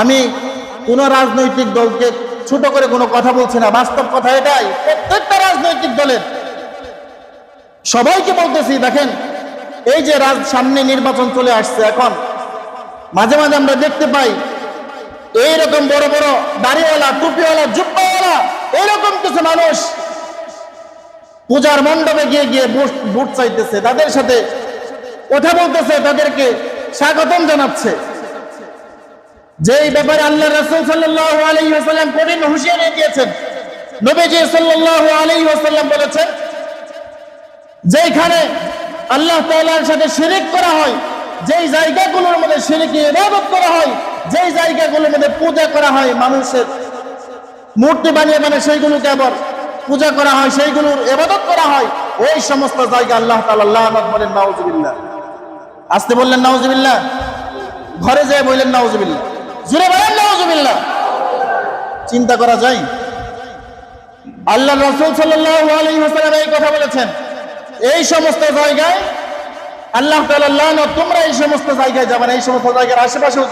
আমি কোন রাজনৈতিক দলকে ছোট করে কোনো কথা বলছি না, বাস্তব কথা এটাই। প্রত্যেকটা রাজনৈতিক দলের। সবাইকে বলতেছি, দেখেন, এই যে রাজ সামনে নির্বাচন চলে আসছে এখন, মাঝে মাঝে আমরা দেখতে পাই, এইরকম বড় বড় দাড়িওয়ালা, টুপিওয়ালা, জুব্বাওয়ালা, এইরকম কিছু মানুষ পূজার মণ্ডপে গিয়ে গিয়ে ভোট চাইতেছে, তাদের সাথে কথা বলতেছে, তাদেরকে স্বাগতম জানাচ্ছে। যেই ব্যাপারে আল্লাহ রসুল সাল্লাহ আলী ওসাল্লাম কঠিন হুঁশিয়ারি দিয়েছেন। নবীজি সাল্লাহ আলী ওসাল্লাম বলেছেন যেখানে আল্লাহ তাআলার সাথে শিরিক করা হয়, যেই জায়গাগুলোর মধ্যে শিরিকি ইবাদত করা হয়, যেই জায়গাগুলোর মধ্যে পূজা করা হয় মানুষের, মূর্তি বানিয়ে মানে সেইগুলোকে আবার পূজা করা হয়, সেইগুলোর ইবাদত করা হয়, ওই সমস্ত জায়গা আল্লাহ তাআলা বলেন নাউজুবিল্লাহ। আসতে বললেন, নাউজুবিল্লাহ। ঘরে যেয়ে বললেন, নাউজুবিল্লাহ। জুড়ে বলেন নাউজুবিল্লাহ। চিন্তা করা যায়। আল্লাহ রসুল সাল্লাল্লাহু আলাইহি ওয়াসাল্লাম এই কথা বলেছেন। এই সমস্ত জায়গায় আল্লাহ তাআলা লানত তোমরা এই সমস্ত জায়গায় যাবেন এই সমস্ত জায়গার আশেপাশেও